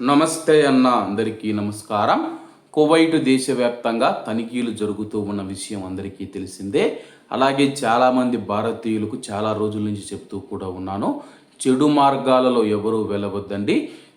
నమస్తే అన్న అందరికీ నమస్కారం. కువైట్ దేశవ్యాప్తంగా తనిఖీలు జరుగుతూ ఉన్న విషయం అందరికీ తెలిసిందే. అలాగే చాలామంది భారతీయులకు చాలా రోజుల నుంచి చెప్తూ కూడా ఉన్నాను. చెడు మార్గాలలో ఎవరూ వెళ్ళవద్దండి.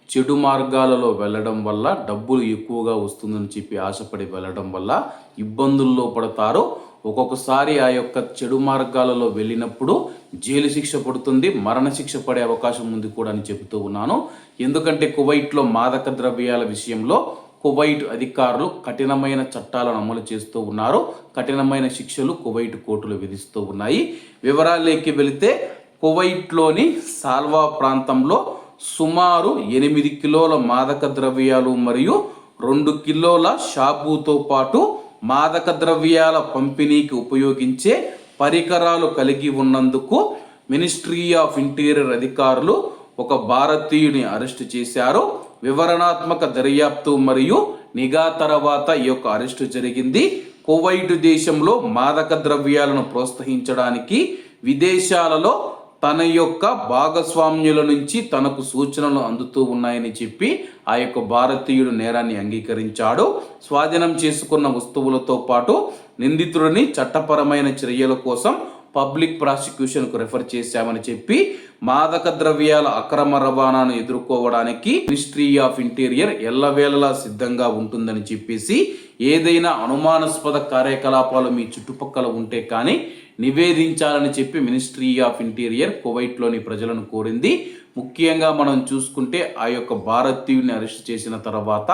చెడు మార్గాలలో వెళ్ళడం వల్ల డబ్బులు ఎక్కువగా వస్తుందని చెప్పి ఆశపడి వెళ్ళడం వల్ల ఇబ్బందుల్లో పడతారు. ఒక్కొక్కసారి ఆ యొక్క చెడు మార్గాలలో వెళ్ళినప్పుడు జైలు శిక్ష పడుతుంది మరణ శిక్ష పడే అవకాశం ఉంది కూడా అని చెబుతూ ఉన్నాను. ఎందుకంటే కువైట్లో మాదక ద్రవ్యాల విషయంలో కువైట్ అధికారులు కఠినమైన చట్టాలను అమలు చేస్తూ ఉన్నారు. కఠినమైన శిక్షలు కువైట్ కోర్టులు విధిస్తూ ఉన్నాయి. వివరాల్లోకి వెళితే కువైట్లోని సాల్వా ప్రాంతంలో సుమారు ఎనిమిది కిలోల మాదక ద్రవ్యాలు మరియు రెండు కిలోల షాబుతో పాటు మాదక ద్రవ్యాల పంపిణీకి ఉపయోగించే పరికరాలు కలిగి ఉన్నందుకు మినిస్ట్రీ ఆఫ్ ఇంటీరియర్ అధికారులు ఒక భారతీయుని అరెస్టు చేశారు. వివరణాత్మక దర్యాప్తు మరియు నిఘా తర్వాత ఈ యొక్క అరెస్టు జరిగింది. కువైట్ దేశంలో మాదక ద్రవ్యాలను ప్రోత్సహించడానికి విదేశాలలో తన యొక్క భాగస్వామ్యుల నుంచి తనకు సూచనలు అందుతూ ఉన్నాయని చెప్పి ఆ యొక్క భారతీయుడు నేరాన్ని అంగీకరించాడు. స్వాధీనం చేసుకున్న వస్తువులతో పాటు నిందితుడిని చట్టపరమైన చర్యల కోసం పబ్లిక్ ప్రాసిక్యూషన్కు రెఫర్ చేశామని చెప్పి మాదక ద్రవ్యాల అక్రమ రవాణాను ఎదుర్కోవడానికి మినిస్ట్రీ ఆఫ్ ఇంటీరియర్ ఎల్లవేళలా సిద్ధంగా ఉంటుందని చెప్పేసి ఏదైనా అనుమానాస్పద కార్యకలాపాలు మీ చుట్టుపక్కల ఉంటే కానీ నివేదించాలని చెప్పి మినిస్ట్రీ ఆఫ్ ఇంటీరియర్ కువైట్లోని ప్రజలను కోరింది. ముఖ్యంగా మనం చూసుకుంటే ఆ యొక్క భారతీయుని అరెస్ట్ చేసిన తర్వాత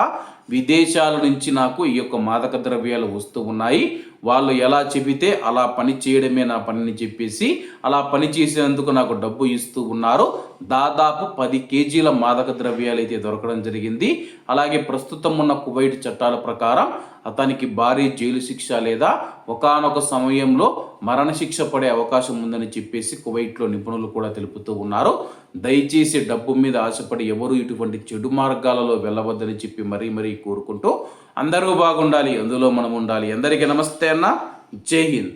విదేశాల నుంచి నాకు ఈ యొక్క మాదక ద్రవ్యాలు వస్తూ ఉన్నాయి. వాళ్ళు ఎలా చెబితే అలా పని చేయడమే నా పనిని చెప్పేసి అలా పని చేసేందుకు నాకు డబ్బు ఇస్తూ ఉన్నారు. దాదాపు పది కేజీల మాదక ద్రవ్యాలు అయితే దొరకడం జరిగింది. అలాగే ప్రస్తుతం ఉన్న కువైట్ చట్టాల ప్రకారం అతనికి భారీ జైలు శిక్ష లేదా ఒకానొక సమయంలో మరణశిక్ష పడే అవకాశం ఉందని చెప్పేసి కువైట్లో నిపుణులు కూడా తెలుపుతూ ఉన్నారు. దయచేసి డబ్బు మీద ఆశపడి ఎవరు ఇటువంటి చెడు మార్గాలలో వెళ్ళవద్దని చెప్పి మరీ మరీ కోరుకుంటూ అందరూ బాగుండాలి అందులో మనం ఉండాలి అందరికీ నమస్తే అన్న. జై హింద్.